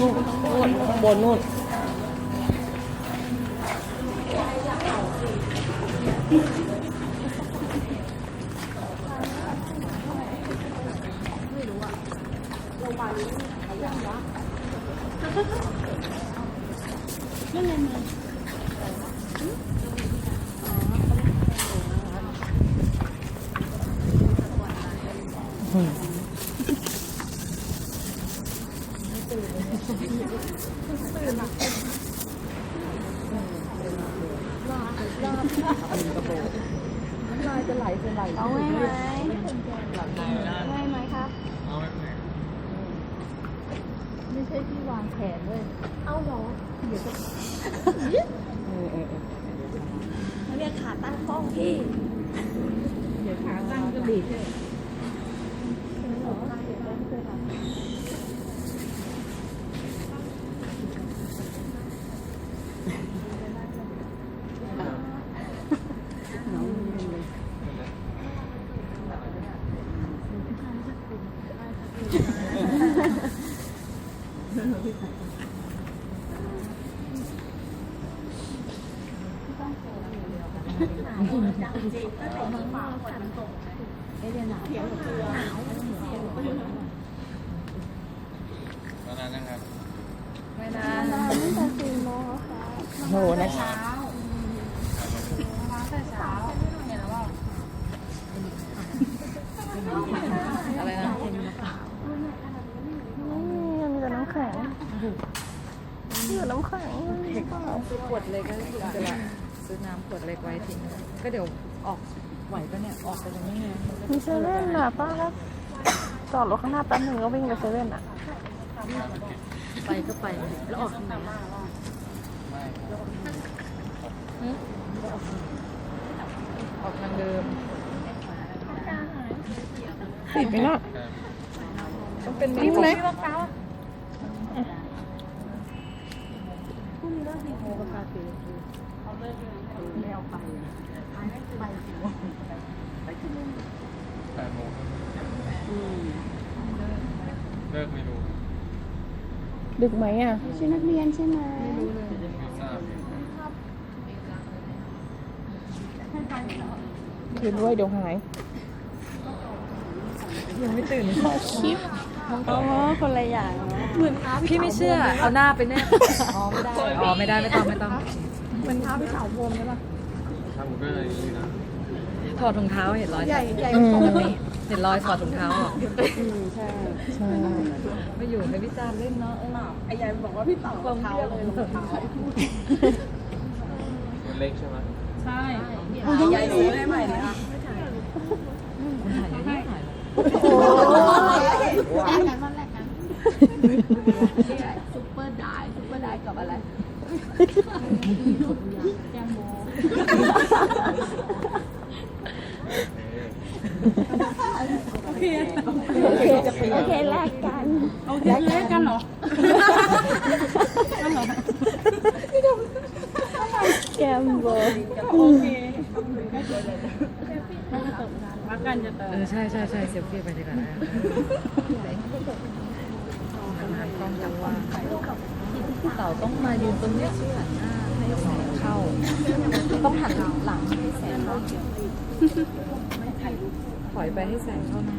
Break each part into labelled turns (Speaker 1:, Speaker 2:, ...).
Speaker 1: นู่นนู่นข้างบนนู่น
Speaker 2: ไม่รู้อะโรงพยาบาลนี้ยังวะไม่เลยไว้ไหมไว้ไหมครับ ไม่ใช่ที่วางแผนเลย เอาหรอ เดี๋ยวจะ
Speaker 1: เออเออเออ
Speaker 2: เขาเรียวขาตั้งก ล้องพี่
Speaker 3: เดี๋ยวขาตั้งก็ดีใช่
Speaker 4: ตอนนั้นนะครับ
Speaker 2: ไม่นานตั้งแต่สี่โมงแล้วค่ะ
Speaker 1: โหนะ
Speaker 3: อะไรนะ
Speaker 2: นี่มีแต่น้ำแข็งมีแต่น้ำแข็ง
Speaker 3: ซื้อขวดเล็กก็คือจะละซื้อน้ำขวดเล็กไว้ทิ้งก็เดี๋ยวออก ไหวปะเนี่ย ออกไปตรงนี้ไง
Speaker 2: มีเซเว่นอะป้าครับจอดรถข้างหน้าแป๊บหนึ่งก็วิ่งไปเซเว่นอะ
Speaker 3: ไปก็ไป แล้วออกทางไหนอะหืมออกทางเดิม
Speaker 1: ติดไหมล่ะ
Speaker 3: ต้องเป็ น
Speaker 1: นิ่มเลย
Speaker 4: แปดโมงเลิกไม่รู้
Speaker 1: ดึกไหมอะ
Speaker 2: ชุดนักเรียนใช่ไหม
Speaker 4: ไม่ทราบ
Speaker 1: ยืนด้วยเดี๋ยวหาย
Speaker 3: ยังไม่ตื่น
Speaker 2: อ๋อคนละอย่างเนาะ
Speaker 3: พี่ไม่เชื่อ เอาหน้าไปแนบอ๋อไม่ได้ อ๋อไม่ได้ไม่ต้องไม่ต้อง
Speaker 2: เหมือนเท้าพี่สาวพรมใช่ปะ
Speaker 4: ทำก็เลยนี่นะ
Speaker 3: ถอดถุงเท้าเห็นรอย
Speaker 2: ใหญ่ใหญ่
Speaker 1: อืม
Speaker 3: แบบนี้เห็นรอยถอดถุงเท้าออก
Speaker 2: ใช่
Speaker 1: ใช่
Speaker 3: ไม่อยู่ให้พี่จานเล่นเนาะเออ
Speaker 2: ไอ้ยายบอกว่าพี่ต่อรองเท้าเลยรองเท้า
Speaker 4: มันเล็กใช่ไหม
Speaker 3: ใช่
Speaker 2: ยายซื้อได้ใหม่เลยค่ะ
Speaker 3: คนถ่ายเยอะแยะถ่าย
Speaker 2: โอ้แลกกันวันแรกกันซุปเปอร์ไดายซุปเปอร์ไดายกับอะไรแจมโบโอเค โอเคแลกกันโอเคแลกกันเหรอแกมโบ
Speaker 3: เออใช่ใช่ใช่เซลฟี่ไปดีกว่านะนานๆกล้องจับว่างเต่าต้องมายืนตรงเนี้ยหันหน้าให้แสงเข้า ต้องหันหลังให้แสงเข้าถอยไปให้แสงเข้าหน้า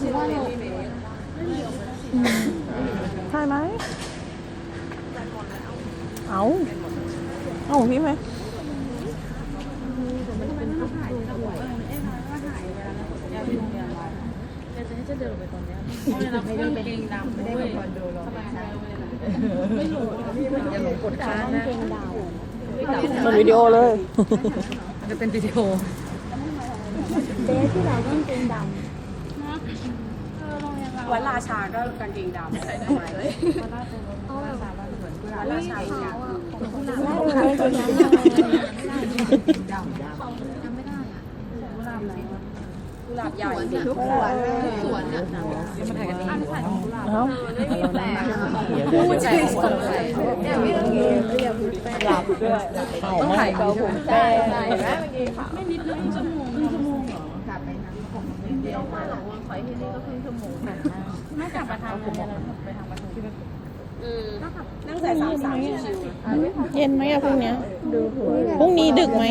Speaker 2: ใช่ไหม เอาเอาพี่ไหมจะเดินไปตอนนี้ไม่ได้เป็
Speaker 1: นเกง
Speaker 2: ดำไม่
Speaker 1: ได้เป็นคอนโดหรอกไม่รู้
Speaker 3: อย่าหลงกดค้างนะ
Speaker 1: เป็นวิดีโอเลย
Speaker 3: จะเป็นวิดีโอ
Speaker 5: เบสที่เราต้องเป็นดำ
Speaker 6: วัดราชาก็กางเกงดำใส่ได้ไหมวัดราชาเนี่ยำ
Speaker 5: ได้เลยจริงๆนะ
Speaker 6: กุหลาบใหญ่ดิ
Speaker 5: ทุกคน
Speaker 3: มาถ่ายกันนี้
Speaker 1: เอ้า
Speaker 3: พูดใจสงสัย
Speaker 1: หลับด้วยเอ้า
Speaker 3: ต้อง
Speaker 1: ไม่
Speaker 3: ถ่ายกับผม
Speaker 1: แต่
Speaker 6: นั่งใส่สามสามชิว
Speaker 1: เย็นไหมอะพรุ่งเนี้ยพรุ่งนี้ดึกไหม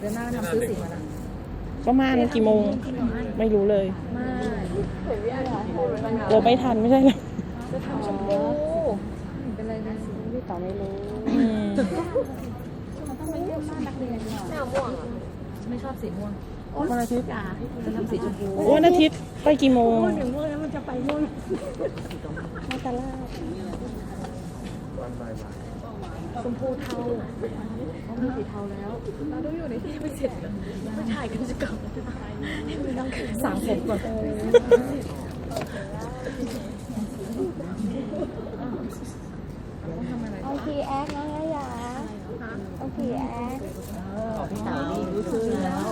Speaker 3: เดือนหน้าทำซื้อสีมานะ
Speaker 1: ประมาณกี่โมง ไม่รู้เลยกลัวไม่ทันไม่ใช่เหรอ
Speaker 3: เป็นไรนะ
Speaker 5: พี่ต่อไม่รู้
Speaker 1: อืม
Speaker 3: ไม่ชอบสีม่วง
Speaker 1: วันอาทิตย์
Speaker 3: จะทำสีชมพู
Speaker 1: วันอาทิตย์ไปกี่โมง
Speaker 5: ถึงพวกนั้นมันจะไปนู่นมาตลาด
Speaker 4: วันบ่าย
Speaker 3: ชมพูเทาเขามีสีเทาแล้ว เราต้องอยู่ในที่ไม่เสร็จไม่ถ่ายกันจะกลับสามผมก่อน
Speaker 5: เอาคีแอคน้องยายาเอาคีแอค
Speaker 3: พี่สาวนี่รู้ชื่อแล้ว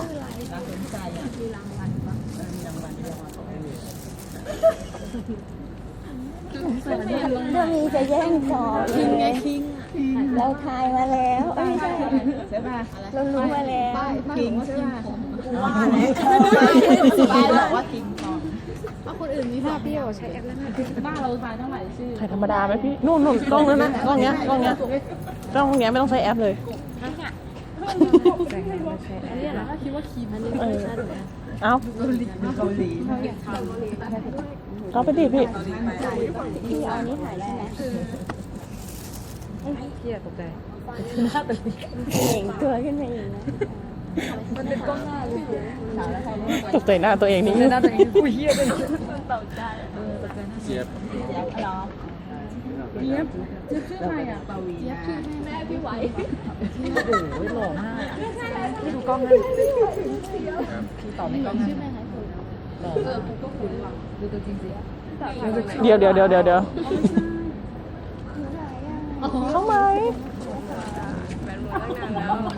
Speaker 5: ถ้ามีจะแย่งก่อนคิงไงคิงเราทายมาแล้วใช่ป่ะเรารู้มาแล้วคิงใช่ป่ะว่าแบอกว่า
Speaker 7: คิงก่อ
Speaker 6: เพาคนอื่นมีภาพเบี้
Speaker 5: ยวใช้แอปแล้วนะบ้านเราทายทั้งหลายชื่อ
Speaker 1: ถ่ายธรรมดาไหมพี่นู่นนู่นกล้องนั้นนะกล้องเงี้ยกล้องเงี้ยกล้องเงี้ยไม่ต้องใช้แอปเลย เออเอาเกาหลีเขาไปดิพี่
Speaker 5: พี่เอานี้ถ่ายได้ไหม
Speaker 3: พี่อะตกใจ
Speaker 5: เก่งตัวขึ้นมาอีกนะ
Speaker 1: ตกใจหน้าตัวเองนี่
Speaker 3: เดินหน้าตัวเองอุ้ยเฮียเลย
Speaker 4: ๆเจี๊ยบ
Speaker 3: โอ้ย หล่อมากพี่ดูกล้องนะ
Speaker 4: ครับ
Speaker 3: พี่ต่อในกล้องนะหล่อเออกูก็คุ้นว่ะดูตัวจริงสิ
Speaker 1: เดี๋ยวเดี๋ยวเดี๋ยวเดี๋ยวเดี๋ยวเข้าไหม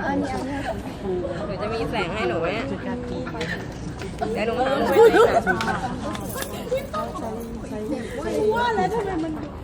Speaker 5: อันนี้อันนี้
Speaker 6: หนูจะมีแสงให้หนูไหมเดี๋ยวหนูมา
Speaker 3: ทำไ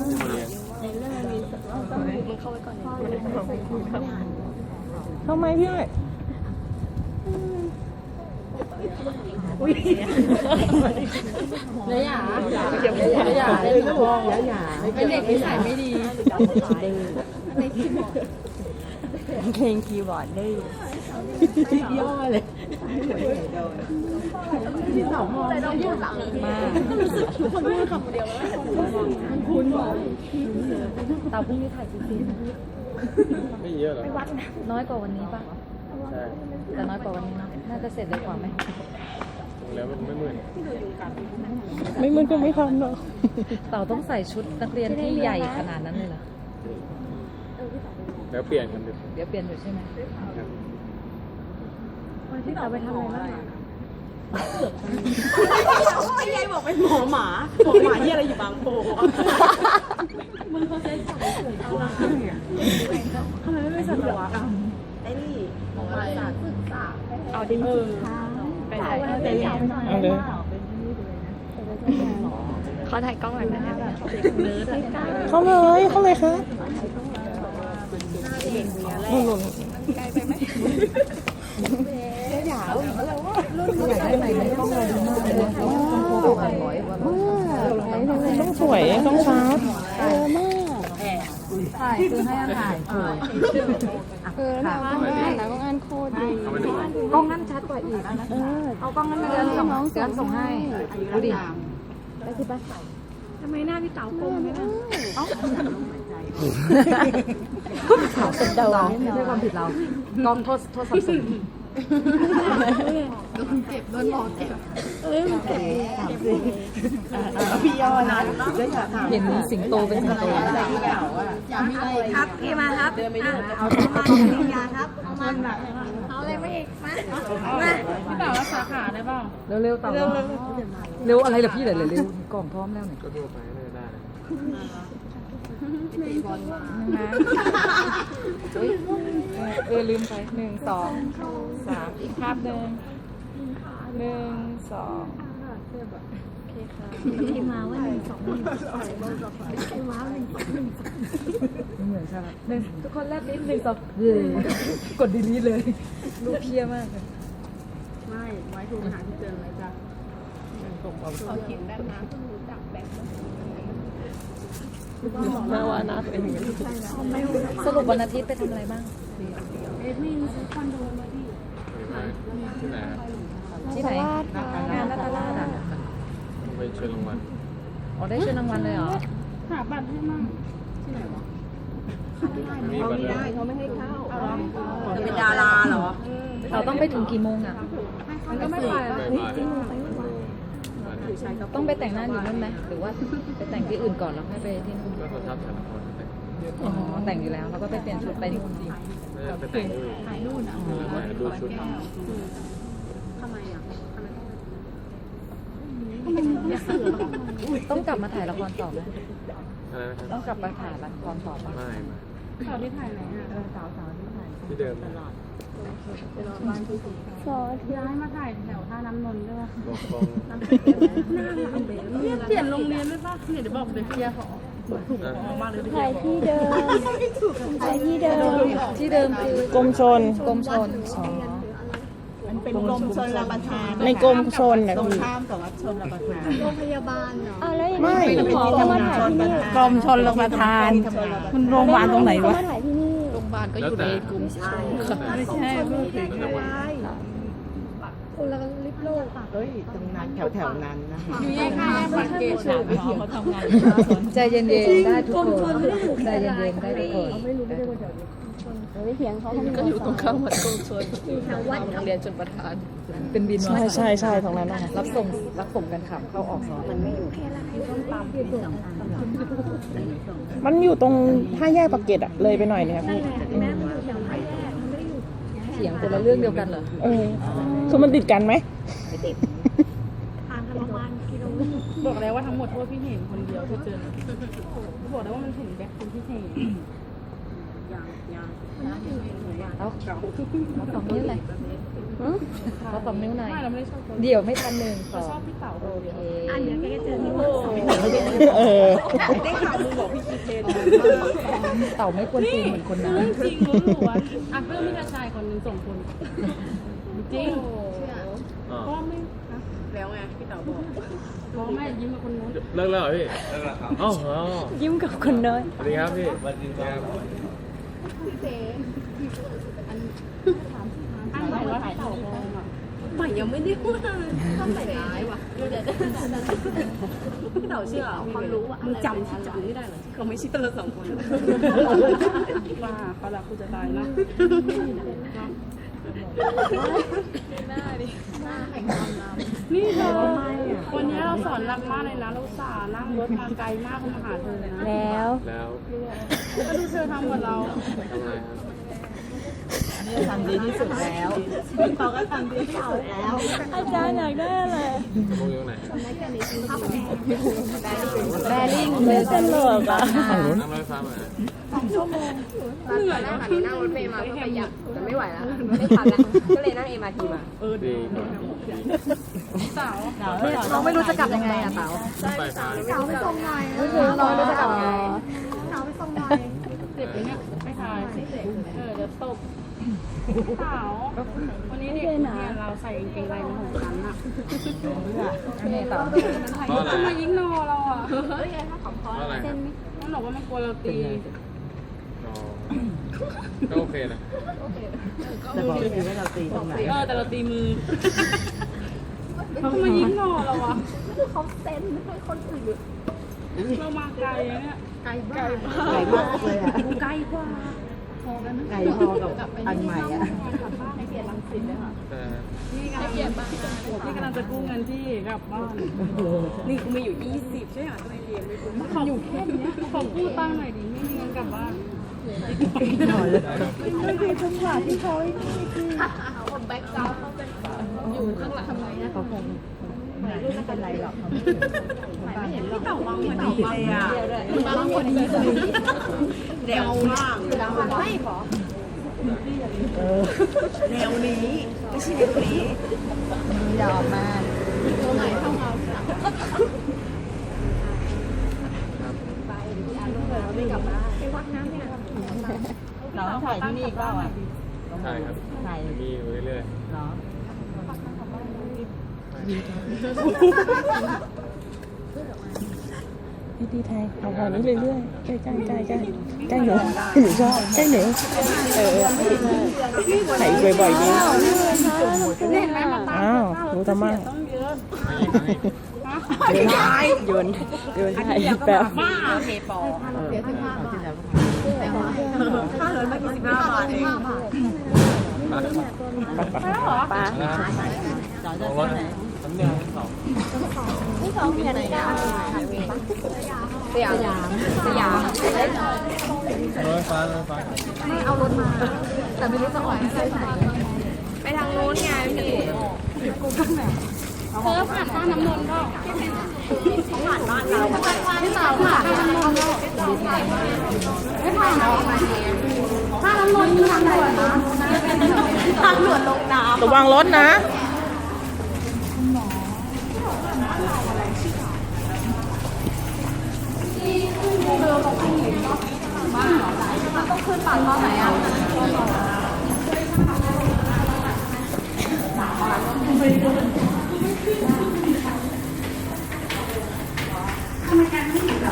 Speaker 3: มา
Speaker 4: เรียน
Speaker 1: เข้าไหมพี่อ้อย
Speaker 3: เลยหยาเก็บเลยหยาเลยลูกหยาเป็นเด็กนิสัยไม่ดี
Speaker 5: เพลงคีย์บอร์ดได้
Speaker 3: ย่อเลยเตาพรุ่งนี้ถ่ายกี่ซีน
Speaker 4: ไม่เยอะหรอก
Speaker 3: น้อยกว่าวันนี้ปะ
Speaker 4: ใช่
Speaker 3: แต่น้อยกว่าวันนี้เนอะน่าจะเสร็จเร็วกว่าไหม
Speaker 4: ลงแล้วมันไม่เหมือน
Speaker 1: ไม่มึนก็ไม่ทำหรอก
Speaker 3: เต่าต้องใส่ชุดนักเรียนที่ใหญ่ขนาดนั้นเลยเหรอ
Speaker 4: แล้วเปลี่ยนกันเดี๋ยว
Speaker 3: เดี๋ยวเปลี่ยนอยู่ใช่ไหม
Speaker 4: ครับ
Speaker 5: พี่ต่อไปทำอะไรบ้าง
Speaker 6: ยายบอกเป็นหมอหมาหมอหมาที่อะไรอยู่บางโพไอ้นี่
Speaker 5: เอาดินค่ะ
Speaker 6: ไปไหน
Speaker 1: เอาเลย
Speaker 5: ขอถ่ายกล้องหน่อยนะแบบ
Speaker 1: เข้าเลยเข้าเลยค่ะนู่นนู่น
Speaker 3: อยากได้ไหนไม่ต้องเลยมากเลยนะต้องผ่านบ่อยวันละ
Speaker 1: ต้องสวยต้อง ชาร์จ
Speaker 5: เออมาก
Speaker 3: ถ่ายคือให้อาหารถูกอะ
Speaker 5: ออแล้วแบบต้องอ่านนะต้องอ่านโคตรดี
Speaker 4: เข้าไปหนึ่งวัน
Speaker 3: กล้องนั่นชัดกว่าอีก
Speaker 5: เออ
Speaker 3: เอากล้องนั้นมาเดินส่งเดินส่งให้ดูดิ
Speaker 5: ไปสิปะ
Speaker 3: ทำไมหน้าพี่เต๋ากลมไม่ได้
Speaker 5: ขาวเป็นเดา
Speaker 3: เรา
Speaker 5: แน่
Speaker 3: ไม่
Speaker 5: นอ
Speaker 3: ใช่ความ
Speaker 5: น
Speaker 3: ผิดเรากล้องโทษโทษ ซัมซุง
Speaker 5: พี่ยอนะก็อยากถาม
Speaker 3: เห็นสิงโตเป็นสิงโต
Speaker 6: ครับพี่มาครับเดินไปดูเอามาปริญญาครับเอามาเอาอะไรมาอีกมามา
Speaker 3: พี่เต๋าสาขาได้เปล่าเร็วๆต๋าเร็วเร็วอะไรล่ะพี่เดี๋ยวเร็วกล่องพร้อมแล้วเนี่ย
Speaker 4: ก็ทั่วไปเลยได้
Speaker 3: เออลืมไปหนึ่งสองสามอีกภาพหนึ่งหนึ่งสอง
Speaker 5: โอเคค่ะไอ้มาว่าหนึ่งสองหนึ่งสอง
Speaker 3: ไอ้มา
Speaker 5: ว่าหนึ่งสองหนึ่งสอง
Speaker 3: เหมือนใช่ไหมหนึ่งทุกคนแลบลิ้นหนึ่งสองกดดีลีเลยรู้เพียมากเลย
Speaker 1: ไม่ไว้โทรมาหาที่เจอเลยจ้ะส่งเอา
Speaker 7: คิดได
Speaker 6: ้นะเพิ่
Speaker 1: งรู้จักแบ่ง น้าวันน
Speaker 3: สรุปวันอาทิตย์ไปทำอะไรบ้าง
Speaker 4: เอ็ดมินซื้อคอนโดมา
Speaker 3: ที่ที่ไหนงานรัตลาดอะ
Speaker 4: ไปเชิญรางวัล
Speaker 3: อ๋อได้เชิญรางวัลเลยเหรอ
Speaker 4: หาบัตรให้
Speaker 2: มั่งที่ไหน
Speaker 4: วะ
Speaker 6: เ
Speaker 4: ขาไม่ได้เ
Speaker 7: ข
Speaker 8: าไม่
Speaker 7: ให้เข้า
Speaker 6: จะเป็นดาราเหรอ
Speaker 3: เราต้องไปถึงกี่โมงอะมันก็ไม่ไปจริง
Speaker 4: ไปบ่าย
Speaker 3: ต้องไปแต่งหน้าอยู่นั่นไหมหรือว่าไปแต่งที่อื่นก่อนแล้วค่อยไปที่นู่น
Speaker 4: ก็คนทับถ่ายละครแต่
Speaker 3: อ๋อแต่งอยู่แล้วแล้วก็ไปเปลี่ยนชุดไปที่นู่น
Speaker 4: ไม่ได้ไปแต่งด้วยถ่ายนู่นอะดูชุด
Speaker 3: ต้องกลับมาถ่ายละครต่อไหม
Speaker 4: อะไรนะครับ
Speaker 3: ต้องกลับมาถ่ายละครต่อปะ
Speaker 4: ไม่ไม่
Speaker 3: สาวที่ถ่ายไหนอะเออสาวสาวที่ถ่าย
Speaker 4: ที่เดิม
Speaker 5: ซอส
Speaker 3: ย้ายมาถ่ายแถวท่าน้ำนนท์ด้วย
Speaker 4: บอกกอง
Speaker 3: เปลี่ยนโรงเรียนด้วยป่ะเนี่ยเดี๋ยวบอกเดี๋ยวเคลียร์ขอ
Speaker 5: ถ่ายที่เดิมถ่ายที่เดิม
Speaker 3: ที่เดิมคือก
Speaker 1: รมชน
Speaker 3: กรมชนอ๋อ
Speaker 7: เป็นกรมชนรับประทาน
Speaker 1: ในกรมชนนะ
Speaker 7: ตรง
Speaker 1: พี่
Speaker 7: ข้ามกับวัดชนรับประทาน
Speaker 5: อ้าวแล้วอย่าง
Speaker 1: ไม่
Speaker 5: นี้หมอก็มาถ่ายที่นี่
Speaker 1: กรมชนรับประทานมันโรงพยาบาลตรงไหน
Speaker 5: ก็
Speaker 1: วะ
Speaker 3: บาลก็อยู่ในกลุ่มใช่
Speaker 4: ไม่ใช่พูดถึงอะไรคนละริบโลก
Speaker 7: เอ้ยตรงนั้นแถวแถวนั้นนะอยู่ยกห้าสังเกตหาไปเขีนเาทำงาน
Speaker 3: ใจเย็นๆได้ทุกคนใจเย็นๆได้ทุกคนไม่รู้ไม่ได้ว่า
Speaker 5: เดี๋ยว ไปเถียงเขาเขาไม่
Speaker 3: ก็อยู่ตรงข้ามวัดกรมชนโรงเรียนชนประทาน เป็นบิน
Speaker 1: ใช่ใช่ใช่ตรงนั้นนะคะ
Speaker 3: รับส่งรับส่งกันขับเข้าออกซอยมันไม่อยู่
Speaker 1: มันอยู่ตรงท่าแยกปากเกร็ดอะเลยไปหน่อยเนี่ยพี่อืม
Speaker 3: เถียงคนละเรื่องเดียวกันเหรอ
Speaker 1: เออคือมันติดกันไหม
Speaker 2: บอกแล้วว่าทั้งหมดโทษพี่เห็นคนเดียวที่เจอบอกแล้วว่ามันเห็นแบ็คคนที่เห็น
Speaker 3: เอาเอาสองนิ้วเลยเอาสองนิ้วหน่อย
Speaker 2: ไม่เราไม่ได้ชอบคน
Speaker 3: เดี๋ยวไม่ทันหนึ่งสอง
Speaker 2: ชอบพี่เต๋าคนเดียว
Speaker 3: โอเค
Speaker 1: เออ
Speaker 2: ได้ข่าวมึงบอกพี่กีเทน
Speaker 3: เต่าไม่ควรตีนเหมือนคนนั้น
Speaker 2: จริงล้วนๆอะเพื่อนพี่ชายคนหนึงส่งคนจริง
Speaker 4: อ๋อ
Speaker 2: พ่อไม่
Speaker 6: แล้วไงพี่เต๋าบอก
Speaker 2: พ่อแม่ยิ้มกับคนนู้น
Speaker 4: เลิกแล้วเหรอพี่เลิกแล้วครับอ๋ออ๋อ
Speaker 5: ยิ้มกับคนน้อย
Speaker 4: สวัสดีครับพี่สวัสดีครับ
Speaker 2: อันไหนว่าพี่เต๋าปลอมอะ
Speaker 6: ใหม่ยังไม่ได้พูดเลยชอบใส่ร้ายว่ะพี่เต๋าเชื่อเขารู้อะมึงจำที่จำไม่ได้เหรอเขาไม่ใช่ตัวเราสองคน
Speaker 2: ว่าเขารักกูจะตายนะนี่ เธอวันนี้เราสอนรักมากเลยนะเราสานั่งรถมาไกลมากมาหาเธอเลยนะ
Speaker 5: แล้ว
Speaker 4: แล้ว
Speaker 2: ก็ดูเธอทำกับเรา
Speaker 4: ทำไงครับ
Speaker 7: ทำดีที่สุดแล้วเขาก็ทำดีที่สุดแล้ว
Speaker 5: อาจารย์อยากได้อะไร
Speaker 4: วงอยู่ไหน
Speaker 3: แบริ่ง
Speaker 5: ไม่ตลกอะ
Speaker 4: นั่งรถไฟฟ้ามา
Speaker 6: ตอนแรกค่ะหนูนั่งรถเมล์มาเพื่อประหยัดแต่ไม่ไหวแล้วไม่ทันแล้วก็เลยนั่งเอ็มอาร์ทีมา
Speaker 4: ดีกว่า
Speaker 3: น้องไม่รู้จะกลับยังไงอะเต๋า
Speaker 4: ไฟฟ้า
Speaker 3: น้องไม่รู้จะกลับยังไง
Speaker 2: เสาว วันนี้เด็กเนี่ยเราใส่กางเกงในมาหกชั้นอะ
Speaker 3: นี่เต๋า
Speaker 4: เพราะอะไร
Speaker 2: ทำไมยิงโนเราอะ
Speaker 4: เพราะอะไรครับ
Speaker 2: มันบอกว่ามันกลัวเราตี
Speaker 4: อ๋อก็โอเคนะ
Speaker 7: แต่บอกไม่ดีว่าเราตีตรงไหน
Speaker 2: เออแต่เราตีมือทำไมยิ้มหล่อเราวะ
Speaker 5: เขาเต้นให้คนอื่น
Speaker 2: เรามาไกลนะเนี่ย
Speaker 7: ไก่มากเลยอะ
Speaker 2: ไกลกว่า
Speaker 7: ไก่พอกับอันใหม่อะ
Speaker 4: แต่
Speaker 2: นี่กำลังนี่กำลังจะกู้เงินที่กลับบ้านนี่กูมีอยู่ 20 ใช่ไหมตัวเรียนไม่คุ้มขออยู่แค่เนี้ยขอกู้ตังค์หน่อยดิไม่มีเงินกลับบ้าน
Speaker 7: ไม่มีจังหวะที่เขา
Speaker 2: อยู่ข้างหลังทำไมนะ
Speaker 7: เขาคง ไม่เป็นไรหรอกเขาไม่เห็น
Speaker 2: พี่เต่าวังเหมือนเต่าวัง
Speaker 7: อะ
Speaker 2: วังพอดีเลยเดี๋ยวมาก
Speaker 5: ไม่ขอ
Speaker 7: แนวนี้ไม่ใช่แนวนี้
Speaker 5: ยอมมาก
Speaker 7: น้องถ่ายที่นี่ก็อะ
Speaker 4: ใช่ครับ
Speaker 7: ถ่าย
Speaker 4: มีอยู่เรื่อย
Speaker 7: เนาะ
Speaker 1: ดีดีแทงทำแบบนี้เรื่อยๆใกล้ใกล้ใกล้ใกล้ใกล้หนูหนูชอบใกล้หนูเออไหนบ่อยๆดีอ้าวรู้ทำไม
Speaker 4: ๆไม่อีกไม่อีก
Speaker 1: โยนโยนใช่แป๊บ
Speaker 7: เดี๋ยวถึงห้าบาทค่าเหินเมื่กี้สิบห้าบาทเอง
Speaker 1: ปลา
Speaker 7: จอด
Speaker 4: ล
Speaker 7: จะ
Speaker 4: งร
Speaker 7: ซื้ อ
Speaker 4: ถ
Speaker 7: ไหน
Speaker 4: น้ำเนียงสอง
Speaker 5: ที่สองเดือนเก้า
Speaker 3: สยามสยาม
Speaker 4: รถไฟฟ้ารถไฟฟ้า
Speaker 3: แต่ไม่รู้จะออกที่ไหน
Speaker 6: ไปทางนู้นไงพี่
Speaker 2: เธอผ่านบ้านน้ำนนท์ก็
Speaker 6: พี่สาวค่ะ
Speaker 1: ระวังรถนะ
Speaker 6: มั
Speaker 2: นต้องขึ้นป่าตอนไหนอะ